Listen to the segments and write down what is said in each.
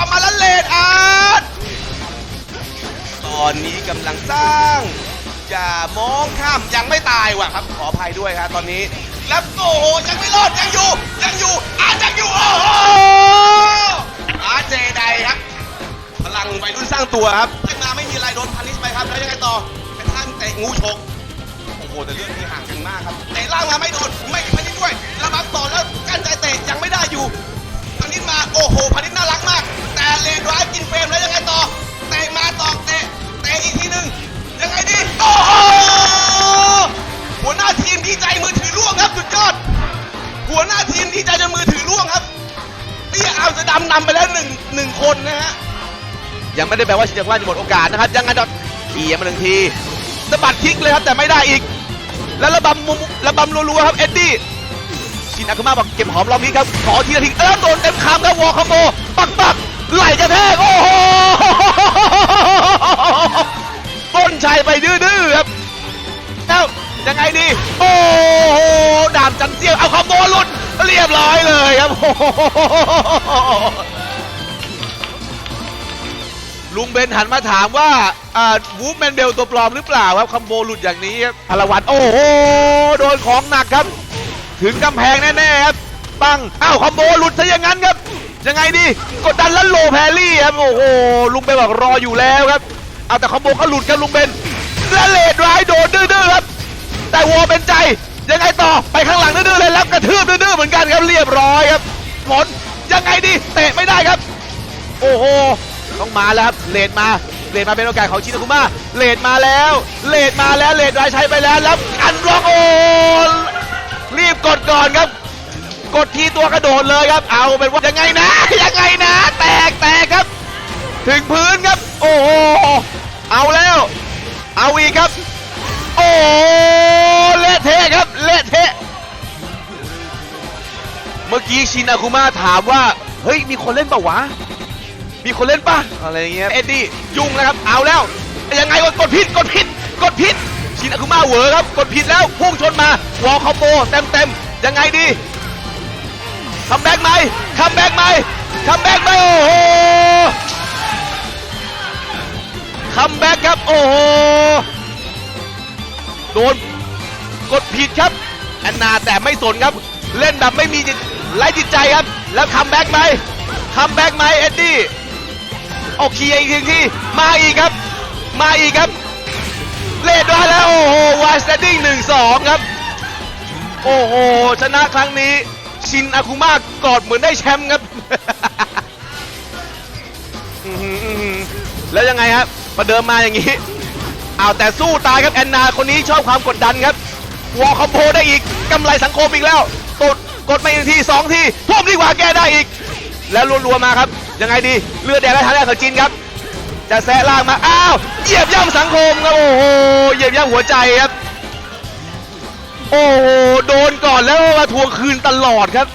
อมมาแล้วเลดอาร์ตตอนนี้กำลังสร้าง อย่ามองข้ามยังไม่ตายว่ะครับ ขออภัยด้วยครับตอนนี้ แล้วโอ้โหยังไม่รอดยังอยู่ ยังอยู่อาร์ตยังอยู่โอ้โหอาร์ตเจไดครับ พลังวัยรุ่นสร้างตัวครับขึ้นมาไม่มีอะไรโดนพันิชไปครับแล้วยังไงต่อกระทั่งเตะงูฉกโอ้โหแต่เรื่องนี้ห่างกันมากครับเตะล่างมาไม่โดนไม่มีพันิชด้วยระบังต่อแล้วกั้นใจเตะยังไม่ได้อยู่พันิชมาโอ้โหพันิชน่ารักมาก แต่เลนร้ายกินเฟรมแล้วยังไงต่อเตะมาต่อเตะเตะอีกทีหนึ่งยังไงดีโอ้โหหัวหน้าทีมดีใจมือถือล่วงครับสุดยอด หัวหน้าทีมดีใจจนมือถือล่วงครับเตี้ยอัมสเตอร์ดัมนำไปแล้วหนึ่งหนึ่งคนนะฮะยังไม่ได้แปลว่าชินจังว่าจะหมดโอกาสนะครับยังไงดอทเขี่ยมาหนึ่งทีสะบัดพลิกเลยครับแต่ไม่ได้อีก แล้วระบำมุมระบำรัวๆครับเอ็ดดี้ชินอาคุมาบอกเก็บหอมรอบนี้ครับขอทีละทีแล้วโดนเต็มคำครับวอลคอมโบปักปัก ไหลกระแทกโอ้โหต้นชัยไปดื้อๆครับแล้วยังไงดี โอ้โหดาบจันเจียวเอาคอมโบหลุดเรียบร้อยเลยครับลุงเบนหันมาถามว่าอ่าวูฟแมนเบลตัวปลอมหรือเปล่าครับคัมโบหลุดอย่างนี้ครับพลวัตโอ้โหโดนของหนักครับ ถึงกำแพงแน่ๆครับปังอ้าวคัมโบหลุดซะอย่างนั้นครับ ยังไงดีกดดันแล้วโลแพรรี่ครับโอ้โหลุงเบนบอกรออยู่แล้วครับเอาแต่คัมโบก็หลุดครับลุงเบนและเลดร้ายโดนดื้อๆครับ แต่วอเป็นใจยังไงต่อไปข้างหลังดื้อๆเลยแล้วกระทืบดื้อๆเหมือนกันครับเรียบร้อยครับผลยังไงดีเตะไม่ได้ครับ โอ้โหต้องมาแล้วครับเลดมาเลดมาเป็นโอกาสของชินาคุมาเลดมาแล้วเลดมาแล้วเลดรายใช้ไปแล้วแล้วอันบล็อกโอ้รีบกดก่อนครับ กดทีตัวกระโดดเลยครับ เอาเป็นว่ายังไงนะ ยังไงนะ แตกแตกครับ ถึงพื้นครับ โอ้โหเอาแล้ว เอาอีกครับ โอ้เละเทะครับเละเทะเมื่อกี้ชินอาคุมาถามว่า เฮ้ย มีคนเล่นเปล่าวะ มีคนเล่นปะอะไรเงี้ยเอ็ดดี้ยุ่งนะครับ เอาแล้ว ยังไงกดผิดกดผิดกดผิดชินอาคุมาเหวอครับ กดผิดแล้วพุ่งชนมาวอลคอมโบเต็มเต็มยังไงดี คัมแบ็กไหมคัมแบ็กไหมคัมแบ็กไหมโอ้โหคัมแบ็กครับโอ้โหโดนกดผิดครับแอนนาแต่ไม่สนครับ เล่นแบบไม่มีไร้จิตใจครับ แล้วคัมแบ็กไหมคัมแบ็กไหมเอ็ดดี้เอาเคลียร์อีกทีที่มาอีกครับ มาอีกครับ เลดด้วยแล้ว โอ้โหวายสเตดดิ้งหนึ่งสองครับ โอ้โห ชนะครั้งนี้ ชินอาคุมากอดเหมือนได้แชมป์ครับ แล้วยังไงครับประเดิมมาอย่างนี้เอาวแต่สู้ตายครับแอนนาคนนี้ชอบความกดดันครับวอลคอมโบได้อีกกำไรสังคมอีกแล้วกดกดมาอีกทีสองทีทุ่มดีกว่าแก้ได้อีก แล้วรัวๆมาครับ ยังไงดีเลือดแดงและทางแรกของจินครับ จะแซะล่างมา อ้าวเหยียบย่ำสังคมครับโอ้โหเหยียบย่ำหัวใจครับ โอ้โหโดนก่อนแล้วมาทวงคืนตลอดครับ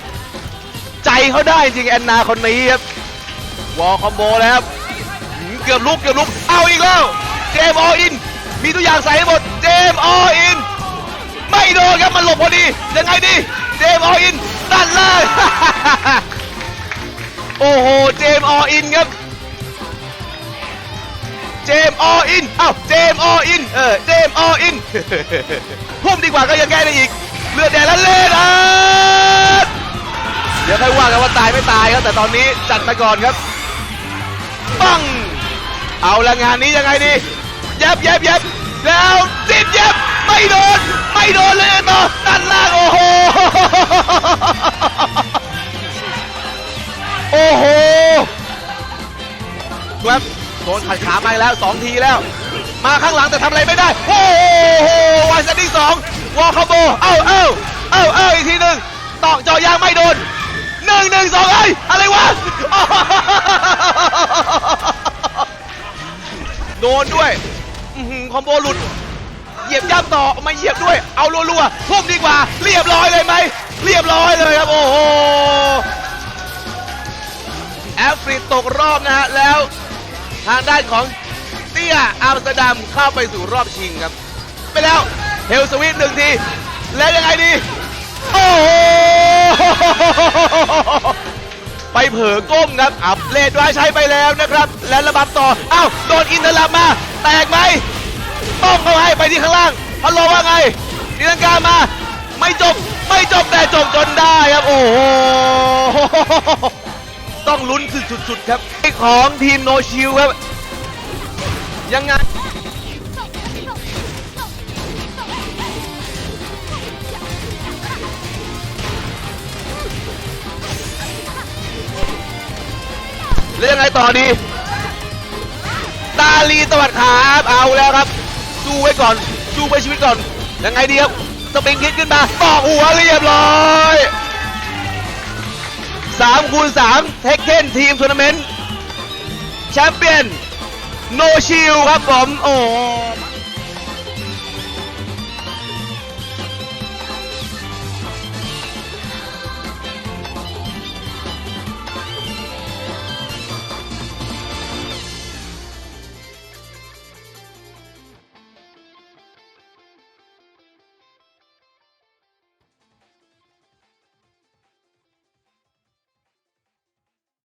ใจเขาได้จริงแอนนาคนนี้ครับวอลคอมโบแล้วครับหืมเกือบลุกเกือบลุกเอาอีกแล้วเจมออิน มีทุกอย่างใส่ให้หมดเจมออิน ไม่โดนครับมันหลบพอดียังไงดีเจมออินตัดเลย โอ้โหเจมออินครับ เจมออินเอ้าเจมออินเออเจมออินพุ่มดีกว่าก็ยังแก้ได้อีก เลือดแดงแล้วเล่นอะเดี๋ยวค่อยว่ากันว่าตายไม่ตายครับแต่ตอนนี้จัดไปก่อนครับปังเอาละงานนี้ยังไงดีเย็บเย็บเย็บแล้วติดเย็บไม่โดนไม่โดนเลยต่อด้านล่างโอ้โหโอ้โหครับ โดนขัดขามาแล้วสองทีแล้ว มาข้างหลังแต่ทำอะไรไม่ได้ โอ้โหวันเซตติ้งสองวอลคอมโบเอ้าเอ้าเอ้าเอ้าอีกทีหนึ่งตอกเจาะยางไม่โดนหนึ่งหนึ่งสองเอ้ยอะไรวะโดนด้วยหือคอมโบหลุด เหยียบย่ำต่อมาเหยียบด้วย เอารัวๆทุ่มดีกว่า เรียบร้อยเลยไหม เรียบร้อยเลยครับ โอ้โห แอฟริกตกรอบนะฮะ แล้ว ทางด้านของเตี้ยอัมสเตอร์ดัมเข้าไปสู่รอบชิงครับ ไปแล้วเฮลสวิตหนึ่งที แล้วยังไงดี โอ้โห ไปเผลอก้มครับอับเลดไว้ใช้ไปแล้วนะครับ และระบำต่อ อ้าวโดนอินเตอร์ลับมา แตกไหมต้องเขาให้ไปที่ข้างล่างพัลโลว่าไงนิรังกามา ไม่จบ ไม่จบแต่จบจนได้ครับ โอ้โห ต้องลุ้นสุดๆครับของทีมโนชิลครับ ยังไงแล้วยังไงต่อดีดาลีตวัดขาเอาแล้วครับ สู้ไว้ก่อน สู้ไว้ชีวิตก่อน ยังไงดีครับสปริงคิดขึ้นมาตอกหัวเรียบร้อย 3คูณ3เทคเ e นทีมทัวร์นาเมนต์แชมเปี้ยน โนชิลครับผม โอ้